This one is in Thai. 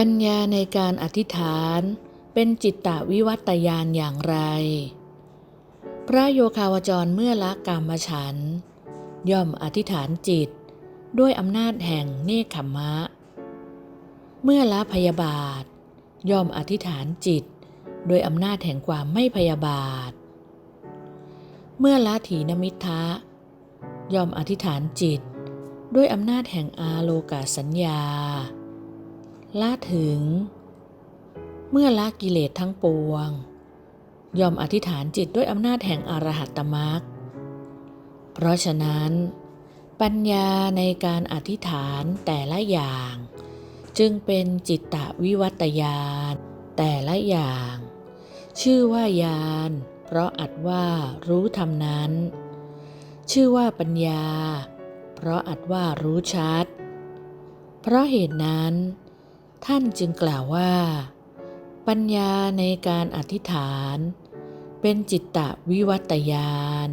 ปัญญาในการอธิษฐานเป็นจิตตวิวัตยานอย่างไร พระโยคาวจรเมื่อละกามฉัน ย่อมอธิษฐานจิตด้วยอำนาจแห่งเนคขมมะ เมื่อละพยาบาท ย่อมอธิษฐานจิตโดยอำนาจแห่งความไม่พยาบาท เมื่อละถีนมิทะย่อมอธิษฐานจิต ด้วยอำนาจแห่งอาโลกาสัญญา ละถึง เมื่อละกิเลสทั้งปวง ยอมอธิษฐานจิตด้วยอำนาจแห่งอรหัตตมรรคเพราะฉะนั้น ปัญญาในการอธิษฐานแต่ละอย่าง จึงเป็นจิตตวิวัตยานแต่ละอย่าง ชื่อว่ายาน เพราะอัดว่ารู้ธรรมนั้น ชื่อว่าปัญญา เพราะอัดว่ารู้ชัด เพราะเหตุนั้น ท่านจึงกล่าวว่า ปัญญาในการอธิษฐาน เป็นจิตตวิวัตยาน